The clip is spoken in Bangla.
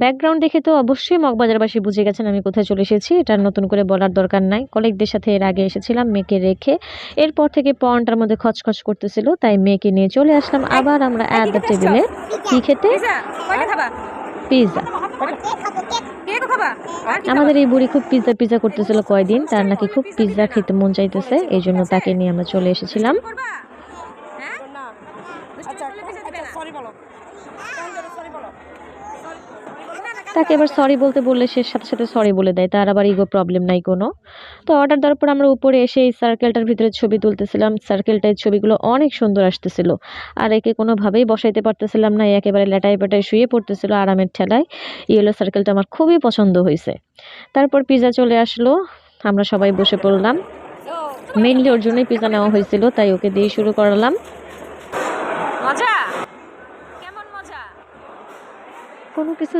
ব্যাকগ্রাউন্ড দেখে তো অবশ্যই মগবাজারবাসী বুঝে গেছেন আমি কোথায় চলে এসেছি। এটা নতুন করে বলার দরকার নাই। কলিগদের সাথে এর আগে এসেছিলাম মেয়েকে রেখে। এরপর থেকে পনটার মধ্যে খচখচ করতেছিল তাই মেয়েকে নিয়ে চলে আসলাম। আবার আমরা অ্যাট দ্য টেবিলে কি খেতে? পিজা পিৎজা আমাদের এই বুড়ি খুব পিৎজা পিৎজা করতেছিল কয়দিন। তার নাকি খুব পিৎজা খেতে মন চাইতেছে এই জন্য তাকে নিয়ে আমরা চলে এসেছিলাম করবা হ্যাঁ আচ্ছা আচ্ছা সরি বলো সরি বলো তাকে এবার সরি বলতে বললে সে সাথে সাথে সরি বলে দেয়। তার আবার ইগো প্রবলেম নাই কোনো। তো অর্ডার দেওয়ার পর আমরা উপরে এসে এই সার্কেলটার ভিতরে ছবি তুলতেছিলাম। সার্কেলটার ছবিগুলো অনেক সুন্দর আসতেছিল। আর একে কোনোভাবেই বসাইতে পারতেছিলাম না। একেবারে লেটায় পেটায় শুয়ে পড়তেছিল আরামের ঠেলায়। ইয়েলো সার্কেলটা আমার খুবই পছন্দ হয়েছে। তারপর পিজা চলে আসলো। আমরা সবাই বসে পড়লাম। মেইনলি ওর জন্যই পিজা নেওয়া হয়েছিল তাই ওকে দিয়ে শুরু করালাম। মজা? কেমন মজা? কোনো কিছু